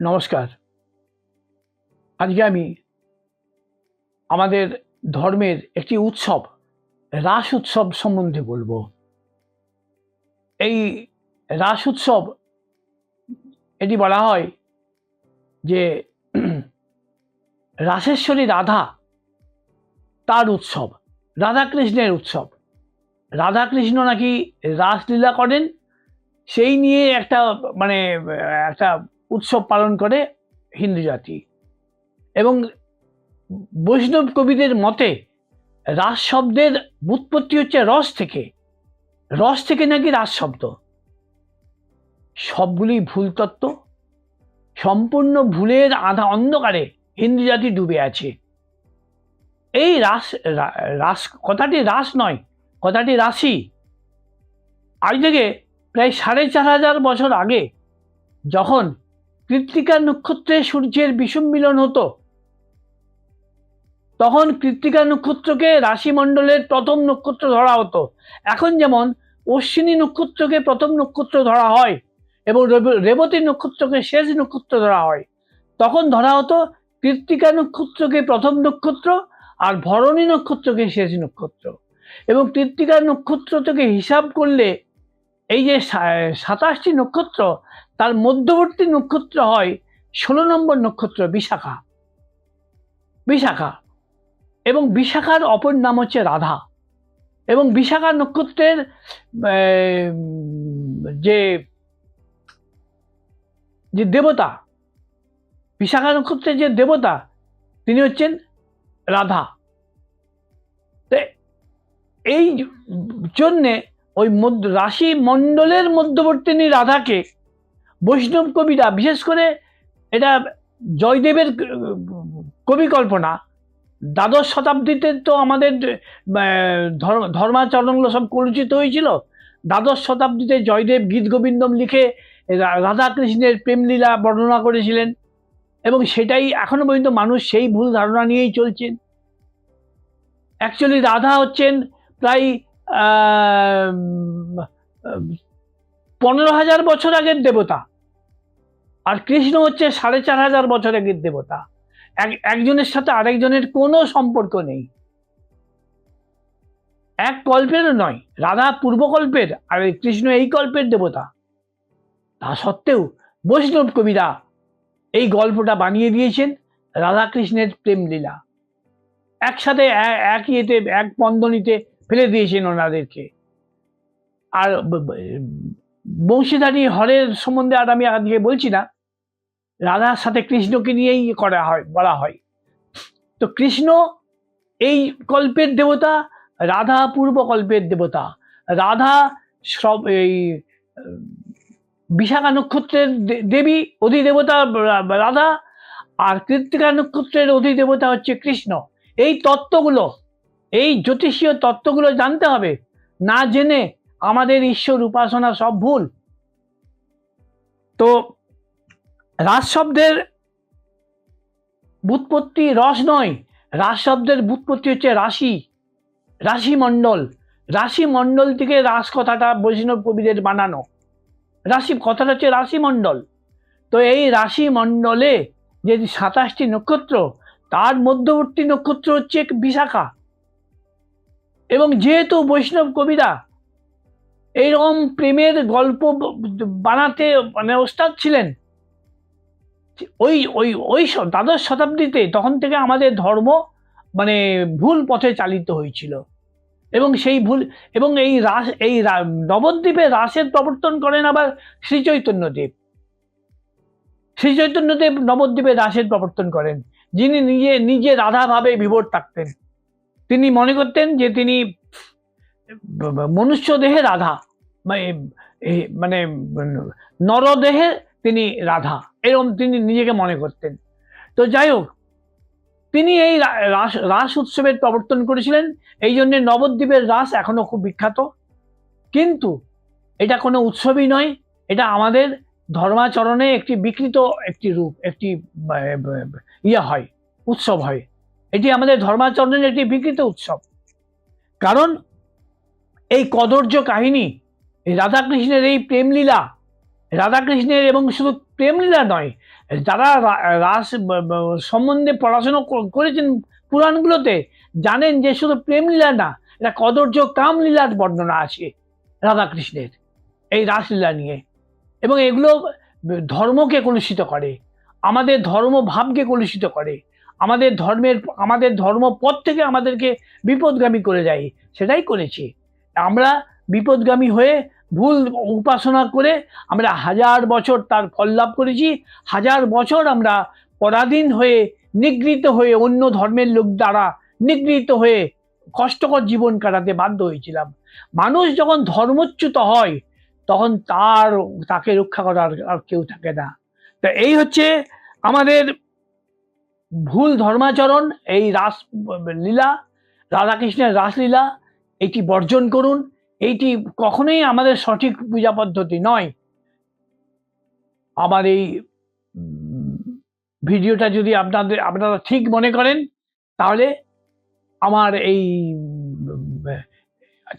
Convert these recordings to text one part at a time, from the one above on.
নমস্কার। আজকে আমি আমাদের ধর্মের একটি উৎসব, রাস উৎসব সম্বন্ধে বলব। এই রাস উৎসব, এটি বলা হয় যে রাসেশ্বরী রাধা তার উৎসব, রাধাকৃষ্ণের উৎসব। রাধাকৃষ্ণ নাকি রাসলীলা করেন, সেই নিয়ে একটা মানে একটা উৎসব পালন করে হিন্দু জাতি। এবং বৈষ্ণব কবিদের মতে, রাস শব্দের উৎপত্তি হচ্ছে রস থেকে। রস থেকে নাকি রাস শব্দ। সবগুলি ভুল তত্ত্ব। সম্পূর্ণ ভুলের আধা অন্ধকারে হিন্দু জাতি ডুবে আছে। এই রাস রাস, কথাটি রাস নয়, কথাটি রাশি আজ থেকে প্রায় সাড়ে চার হাজার বছর আগে যখন কৃত্তিকা নক্ষত্রে সূর্যের বিষম মিলন হতো। তখন কৃত্তিকা নক্ষত্রকে রাশিমণ্ডলের প্রথম নক্ষত্র ধরা হতো। এখন যেমন অশ্বিনী নক্ষত্রকে প্রথম নক্ষত্র ধরা হয় এবং রেবতী নক্ষত্রকে শেষ নক্ষত্র ধরা হয়, তখন ধরা হতো কৃত্তিকা নক্ষত্রকে প্রথম নক্ষত্র আর ভরণী নক্ষত্রকে শেষ নক্ষত্র। এবং কৃত্তিকা নক্ষত্র থেকে হিসাব করলে এই যে সাতাশটি নক্ষত্র তার মধ্যবর্তী নক্ষত্র হয় ষোলো নম্বর নক্ষত্র বিশাখা। বিশাখা। এবং বিশাখার অপর নাম হচ্ছে রাধা। এবং বিশাখা নক্ষত্রের যে যে দেবতা, বিশাখা নক্ষত্রের যে দেবতা, তিনি হচ্ছেন রাধা। এই জন্যে ওই রাশি মণ্ডলের মধ্যবর্তিনী রাধাকে বৈষ্ণব কবিরা, বিশেষ করে এটা জয়দেবের কবি কল্পনা দ্বাদশ শতাব্দীতে তো আমাদের ধর্ম- ধর্মাচরণগুলো সব কলুচিত হয়েছিল। দ্বাদশ শতাব্দীতে জয়দেব গীত গোবিন্দম লিখে রাধাকৃষ্ণের প্রেমলীলা বর্ণনা করেছিলেন এবং সেটাই এখনও পর্যন্ত মানুষ সেই ভুল ধারণা নিয়েই চলছেন। অ্যাকচুয়ালি রাধা হচ্ছেন প্রায় পনেরো হাজার বছর আগের দেবতা। আর কৃষ্ণ হচ্ছে সাড়ে চার হাজার বছর আগের দেবতা এক, একজনের সাথে আরেকজনের কোনো সম্পর্ক নেই। এক কল্পেরও নয়, রাধা পূর্বকল্পের আর কৃষ্ণ এই কল্পের দেবতা। তা সত্ত্বেও বৈষ্ণব কবিরা এই গল্পটা বানিয়ে দিয়েছেন রাধাকৃষ্ণের প্রেম লীলা। একসাথে এক ইয়েতে এক বন্ধনীতে ফেলে দিয়েছেন ওনাদেরকে। আর বংশীধারী হরের সম্বন্ধে আর আমি আজকে বলছি না রাধার সাথে কৃষ্ণকে নিয়েই করা হয়, বলা হয়। তো কৃষ্ণ এই কল্পের দেবতা, রাধা পূর্ব কল্পের দেবতা। রাধা সব এই, বিশাখা নক্ষত্রের দেবী অধিদেবতা রাধা, আর কৃত্তিকা নক্ষত্রের অধিদেবতা হচ্ছে কৃষ্ণ। এই তত্ত্বগুলো, এই জ্যোতিষীয় তত্ত্বগুলো জানতে হবে। না জেনে আমাদের ঈশ্বর উপাসনা সব ভুল। তো রাস শব্দের বুৎপত্তি রস নয়। রাস শব্দের বুৎপত্তি হচ্ছে রাশি রাশি মণ্ডল রাশি মণ্ডল থেকে রাস কথাটা বৈষ্ণব কবিদের বানানো। রাশি, কথাটা হচ্ছে রাশি মণ্ডল তো এই রাশি মণ্ডলে যে সাতাশটি নক্ষত্র, তার মধ্যবর্তী নক্ষত্র হচ্ছে এক বিশাখা। এবং যেহেতু বৈষ্ণব কবিরা এইরকম প্রেমের গল্প বানাতে মানে ওস্তাদ ছিলেন ওই ওই ওই দ্বাদশ শতাব্দীতে তখন থেকে আমাদের ধর্ম মানে ভুল পথে চালিত হয়েছিল। এবং সেই ভুল, এবং এই রাস, এই নবদ্বীপে রাসের প্রবর্তন করেন আবার শ্রী চৈতন্যদেব শ্রী চৈতন্যদেব নবদ্বীপে রাসের প্রবর্তন করেন। যিনি নিজে নিজে রাধাভাবে বিভোর থাকতেন। তিনি মনে করতেন যে তিনি মনুষ্য দেহে রাধা, মানে- মানে নরদেহে তিনি রাধা। এরকম তিনি নিজেকে মনে করতেন। তো যাই হোক, তিনি এই রাস রাস উৎসবের প্রবর্তন করেছিলেন, এই জন্য নবদ্বীপের রাস এখনও খুব বিখ্যাত। কিন্তু এটা কোনো উৎসবই নয়, এটা আমাদের ধর্মাচরণে একটি বিকৃত একটি রূপ, একটি ইয়ে হয়, উৎসব হয়। এটি আমাদের ধর্মাচরণের একটি বিকৃত উৎসব। কারণ এই কদর্য কাহিনী রাধাকৃষ্ণের এই প্রেমলীলা রাধাকৃষ্ণের এবং শুধু প্রেমলীলা নয়, যারা রাস সম্বন্ধে পড়াশুনো করেছেন পুরাণগুলোতে জানেন যে শুধু প্রেমলীলা না এটা কদর্য কামলীলার বর্ণনা আছে রাধাকৃষ্ণের, এই রাসলীলা নিয়ে। এবং এগুলো ধর্মকে কলুষিত করে, আমাদের ধর্মভাবকে কলুষিত করে, আমাদের ধর্মের, আমাদের ধর্ম ধর্মপথ থেকে আমাদেরকে বিপদগামী করে দেয়, সেটাই করেছে। আমরা বিপদগামী হয়ে ভুল উপাসনা করে আমরা হাজার বছর তার ফল লাভ করেছি, হাজার বছর আমরা পরাধীন হয়ে নিগৃহীত হয়ে অন্য ধর্মের লোক দ্বারা নিগৃহীত হয়ে কষ্টকর জীবন কাটাতে বাধ্য হয়েছিলাম। মানুষ যখন ধর্মচ্যুত হয়, তখন তার তাকে রক্ষা করার আর কেউ থাকে না। তা এই হচ্ছে আমাদের ভুল ধর্মাচরণ, এই রাস, লীলা, রাধাকৃষ্ণের রাসলীলা, এটি বর্জন করুন। এইটি কখনোই আমাদের সঠিক পূজা পদ্ধতি নয়। আমার এই ভিডিওটা যদি আপনাদের, আপনারা ঠিক মনে করেন, তাহলে আমার এই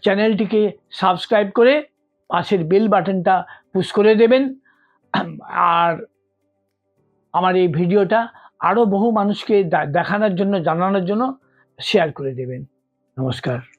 চ্যানেলটিকে সাবস্ক্রাইব করে পাশের বেল বাটনটা পুশ করে দেবেন। আর আমার এই ভিডিওটা আরও বহু মানুষকে দেখানোর জন্য, জানানোর জন্য শেয়ার করে দেবেন। নমস্কার।